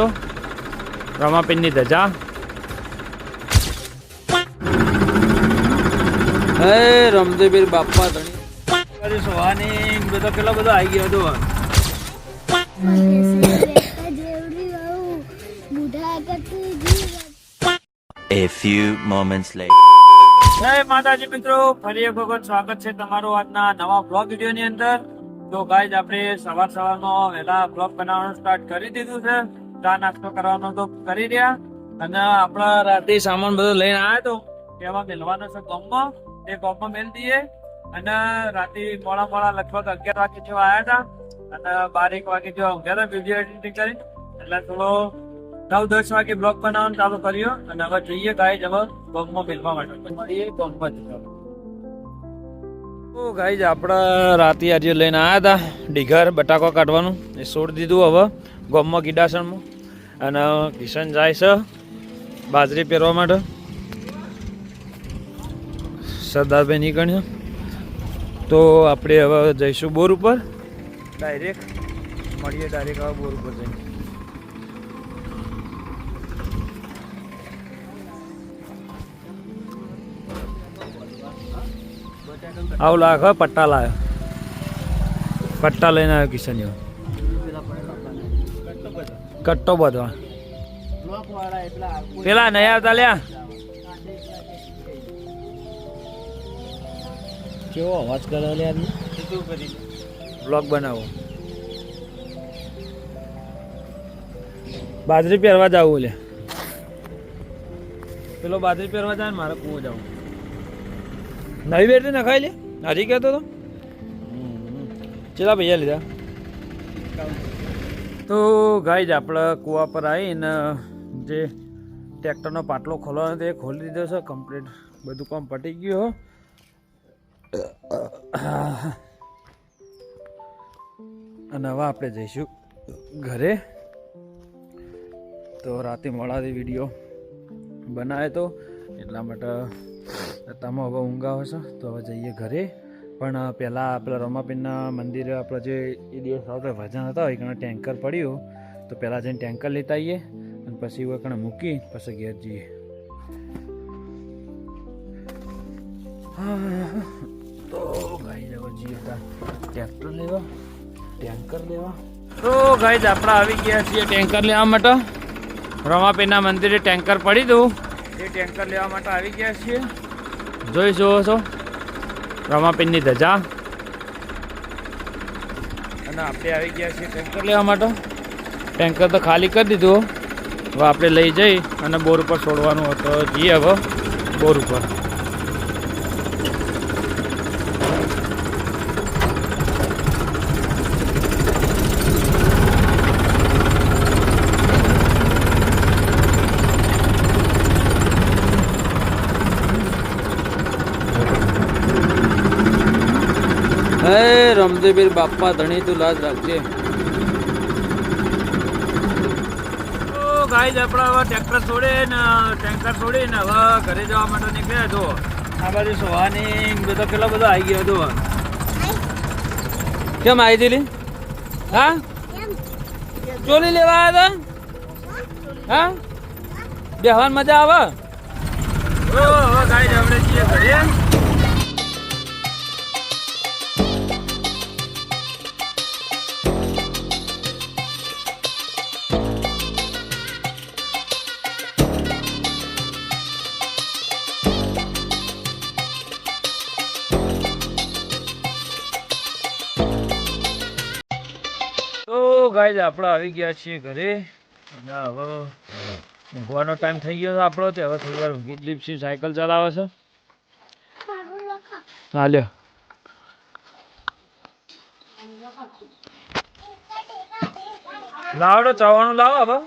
છો રમાપીનની ધજા. હે રમદેવીર બાપા ધણી. સોહાની બધા કેટલા બધા આવી ગયા હતો. A few moments later. જય માતાજી મિત્રો ફરી એક વખત સ્વાગત છે તમારું આજના નવા બ્લોગ વીડિયો ની અંદર. તો ગાઈઝ આપણે સવાર સવારમાં વહેલા બ્લોગ બનાવવાનું સ્ટાર્ટ કરી દીધું છે. ચા નાસ્તો કરવાનો તો કરી રહ્યા. અને આપણા રાતે સામાન બધો લઈને આવ્યા તો એમાં મેલવાનો છે ગોમમાં. એ ગોમમાં મેલ દઈએ. અને રાતે મોડા મોડા લગભગ અગિયાર વાગે જેવા આવ્યા હતા. અને બાર એક વાગે જેવા ઊંઘ્યા હતા વીડિયો એડિટિંગ કરી એટલે થોડો નવ દસ વાગે બ્લોગ બનાવવાનું ચાલુ કર્યો. અને હવે જોઈએ ગાઈઝ હવે ગોમમાં મેલવા માટે. મળીએ ગામમાં જતા તો જ આપણા રાતે આજે લઈને આવ્યા હતા ડીઘર બટાકો કાઢવાનું. એ છોડી દીધું હવે ગોમમાં ગીડાસણમાં. અને કિશન જાય છે બાજરી પહેરવા માટે. સરદારભાઈ નીકળ્યો. તો આપણે હવે જઈશું બોર ઉપર. ડાયરેક્ટ મળીએ ડાયરેક્ટ હવે બોર ઉપર જઈને. આવું લાખ પટ્ટા લાવ્યો પટ્ટા લઈને આવ્યો કિશન કટ્ટો બધવા પેલા નહીં આવતા લ્યા. કેવો અવાજ કરે લે બ્લોગ બનાવો. બાજરી પહેરવા જવું લે પેલો બાજરી પહેરવા જાય ને મારે કૂવો જવું. નવી બેટરી નખાઈ લે. હજી કહેતો તો. ચેલા પૈસા લીધા. તો ગાઈ જ આપણે કૂવા પર આવીને જે ટ્રેક્ટરનો પાટલો ખોલવાનો તે ખોલી દીધો છે. કમ્પ્લીટ બધું કામ પટી ગયું હો. અને હવે આપણે જઈશું ઘરે. તો રાતે મોડાથી વીડિયો બનાવે તો એટલા માટે તમે હવે ઊંઘા આવે તો હવે જઈએ ઘરે. પણ પહેલાં પેલા રમાબેનના મંદિરે આપણે જે એ દિવસ આપણે ભજન હતા એ કણે ટેન્કર પડ્યું. તો પહેલાં જઈને ટેન્કર લેતા આવીએ અને પછી એવું કણે મૂકી પછી ઘેર જઈએ. તો ગાઈ જવા જઈએ ટ્રેક્ટર લેવા, ટેન્કર લેવા. તો ગાઈ આપણે આવી ગયા છીએ ટેન્કર લેવા માટે. રમાપીના મંદિરે ટેન્કર પડી દઉં. એ ટેન્કર લેવા માટે આવી ગયા છીએ. જોઈ જુઓ છો. રમાપીનની ધજા. અને આપણે આવી ગયા છીએ ટેન્કર લેવા માટે. ટેન્કર તો ખાલી કરી દીધું. હવે આપણે લઈ જઈ અને બોર ઉપર છોડવાનું હતો. જઈએ હવે બોર ઉપર. હે રમદેવીર બાપા ધણી તું લાજ રાખજે. ગાઈઝ આપણે હવે ટ્રેક્ટર છોડે ને ટેન્કર છોડી ને હવે ઘરે જવા માટે નીકળ્યા જો આ બાજુ સોવાની બધો કેટલા બધો આવી ગયો હતો. કેમ આવી દીલી હા? ચોલી લેવા આવ્યા હતા? હા? બેહવાન મજા આવે? ઓ હવે ગાઈઝ આપણે છીએ ઘરે. ગાઈઝ આપણે આવી ગયા છીએ ઘરે. અને હવે ઊંઘવાનો ટાઈમ થઈ ગયો છે આપણો, તે હવે થોડી વાર ઊંઘી લીપસી સાયકલ ચલાવે છે. હાલ્યો લાવડો, ચવાણું લાવો હવે.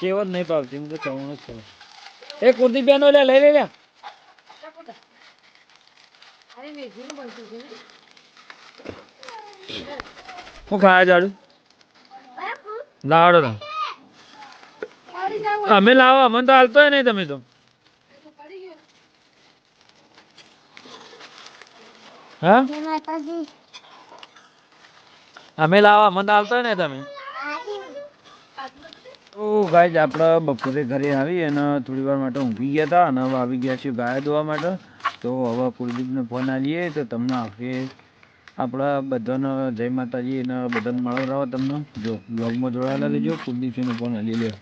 સેવ જ નહીં પાવતી, હું તો ચવાણું જ ખાવ એ કુર્તી બેનો લે, લઈ લે લે. હું ખાયા જાડું? લાવડો અમે લાવો, અમને તો હાલતો નહીં તમે તો. હા? અમે લાવો, અમને તો હાલતો નહીં તમે. ગાય આપણે બપોરે ઘરે આવી અને થોડી વાર માટે ઊંઘી ગયા હતા અને હવે આવી ગયા છીએ ગાય ધોવા માટે. તો હવે કુલદીપને ફોન આવીએ તો તમને આખે આપણા બધાનો જય માતાજી અને બધાને મળવરાવો તમને. જો બ્લોગમાં જોડાયેલા લેજો કુલદીપસિંહનો ફોન આલી લ્યો.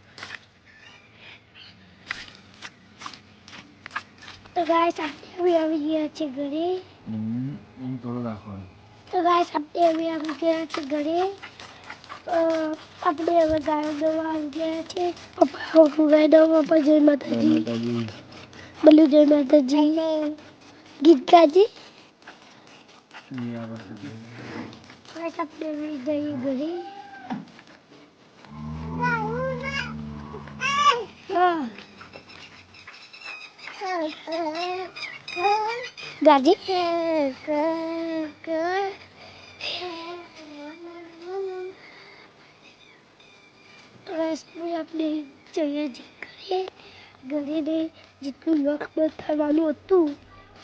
તો ગાઈસ આપણે હવે આવી ગયા છે ઘરે. હમ, થોડું રાખવાનું તો ગાઈસ આપણે હવે આવી ગયા છે ઘરે. આપણે હવે ગાયો દવા આવી ગયા છે પપ્પા હું ગાય દવા? પપ્પા જય માતાજી. માતાજી. બોલું જય માતાજી. ગીત ગાજી. નહીં આવડતું. ગાઈસ આપણે હવે જઈએ ઘરે હા ગાજી રસમાં આપણે જઈએ છીએ ઘરે ઘરે જેટલું લખ બતાવવાનું હતું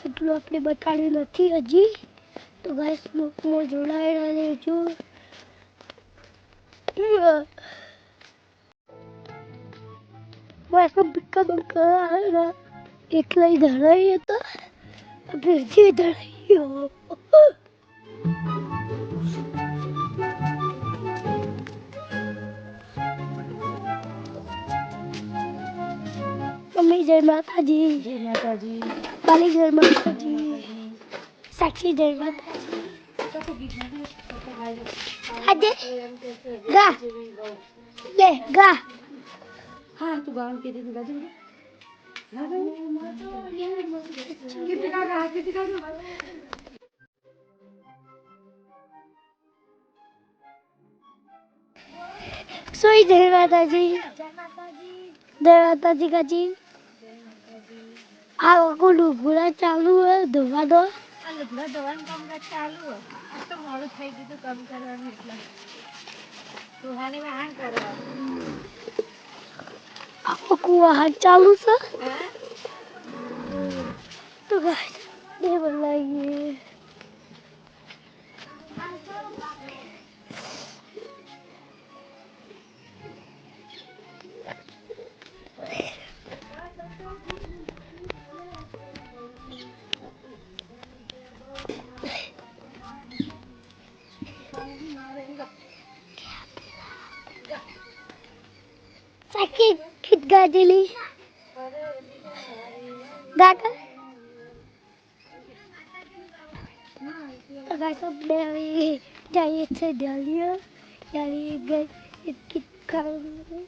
એટલું આપણે બતાડ્યું નથી હજી તો ગાઈસ બ્લોગમાં જોડાયેલા રહેજો मैं सब बिक्का बंका आएगा एकला ही धड़ाई है तो फिर से धड़ाई हो मम्मी जय माता जी जय seksi dari mana? Ade, ga, ye, ga. Ha, tu bangun kita tu gajah. Gajah. Kita kita. Soi dari mata ji. Dari. Aku lupa calu, dua-dua. લુગડા ધોવાનું કામકાજ ચાલુ આજ તો મોડું થઈ ગયું કામ કરવાનું એટલે. સુહાની વાહન કરવાનું. કુવાહન ચાલુ છે? તો ગાય લાગીએ kit gadili. Gaga. તો ગાઈસ આપણે હવે જઈએ છે દિલ્હી ત્યારે ગઈ કીટ ખાવાનું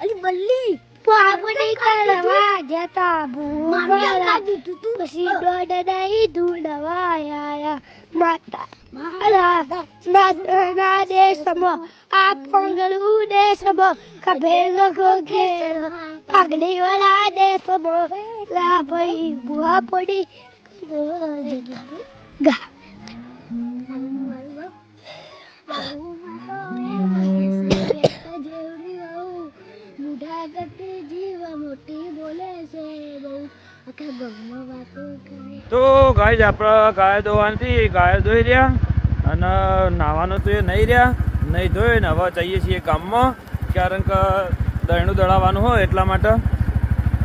અલી બલ્લી તો આપણે કરવા જતા ભૂલા પછી તો ગાય આપણે ગાય ધોવાની ગાય દોઈ રહ્યા. અને નાવાનું તો એ નહીં રહ્યા, નહીં ધોયું ને હવે જઈએ છીએ કામમાં કારણ કે દહીણું દળાવવાનું હોય એટલા માટે.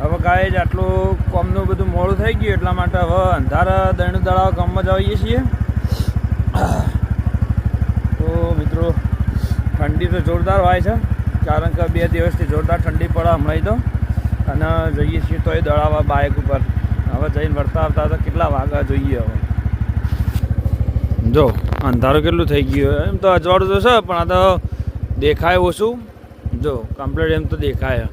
હવે કાંઈ જ આટલું કોમનું બધું મોડું થઈ ગયું, એટલા માટે હવે અંધારા દહીણું દળાવવા કામમાં જઈએ છીએ. તો મિત્રો, ઠંડી તો જોરદાર હોય છે, કારણ કે બે દિવસથી જોરદાર ઠંડી પડે હમણાં તો. અને જઈએ છીએ તો એ દળાવવા બાઇક ઉપર. હવે જઈને વળતા આવતા તો કેટલા વાગ્યા જોઈએ હવે. જો, અંધારું કેટલું થઈ ગયું એમ તો અજવાળું તો છે, પણ આ તો દેખાય ઓછું. જો કમ્પ્લીટ એમ તો દેખાય.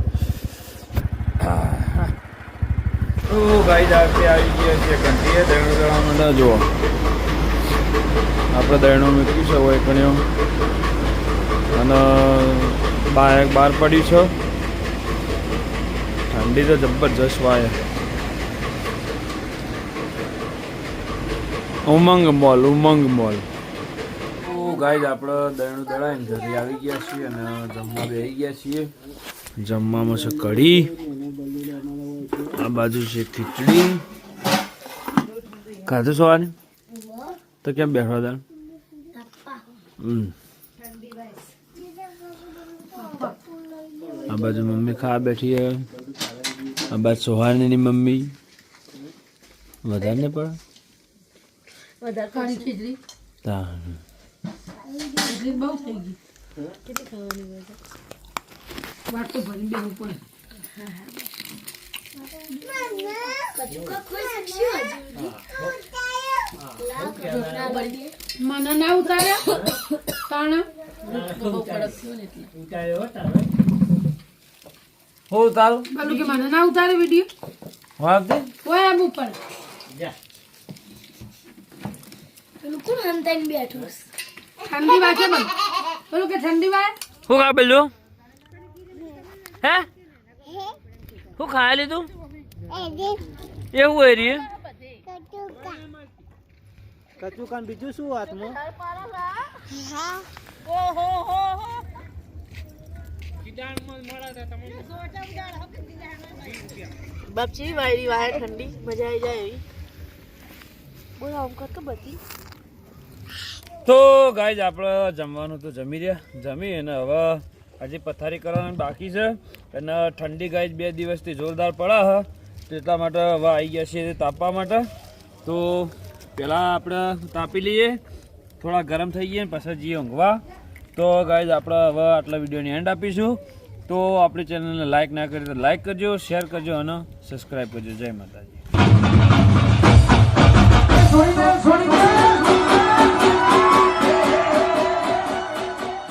ગાઈ આપણે આવી ગયા છે ઘંટીએ દહીણું દળવા માટે જુઓ. આપણે દહીણું મૂક્યું છે, હોય કણ્યો અને બાયક બહાર પડ્યું છે. ઠંડી તો જબરજસ્ત Y. Umang mall Umang mall. Guys આપણે દહીણું દળાઈને ઘરે આવી ગયા છીએ અને જમવા બેસી ગયા છીએ. જમવામાં છે કઢી આ બાજુ છે ખીચડી. ખાધું સવારે? તો કેમ બેઠો હતા? હમ. આ બાજુ મમ્મી ખાવા બેઠી આ બાજુ સોહાનીની મમ્મી. વધારે ને પડે ખાણી ખીચડી. ખીચડી બહુ થઈ ગઈ. વાટ તો ભરી બેવું પડે. મને ના ઉતાર્યા તાણા. બહુ કડક થયો ને એટલે હો તારું બોલું કે મને ના ઉતારે વીડિયો. વાગતી ઓય આમ ઉપર. પેલું કોણ હંતાઈને બેઠું છે? ઠંડી વાગે બોલ. બોલું કે ઠંડી વાય શું ખા પેલું? હે? શું ખાય લીધું? એવું હોય રી. કચુકાન બીજું શું હાથમાં? બાપજી વાયરી વાય ઠંડી. મજા આવી જાય એવી. બોલો આમ કર બધી. તો ગાઈઝ આપણે જમવાનું તો જમી રહ્યા. જમી અને હવે હજી પથારી કરવાનું બાકી છે. અને ઠંડી ગાય બે દિવસથી જોરદાર પડે હ તો એટલા માટે હવે આવી ગયા છીએ તાપવા માટે. તો પહેલાં આપણે તાપી લઈએ. થોડા ગરમ થઈ ગયા પછી જઈએ ઊંઘવા. તો ગાઈઝ આપણે હવે આટલા વિડીયોની એન્ડ આપીશું. તો આપણી ચેનલને લાઇક ના કરી તો લાઇક કરજો શેર કરજો અને સબસ્ક્રાઈબ કરજો. જય માતાજી.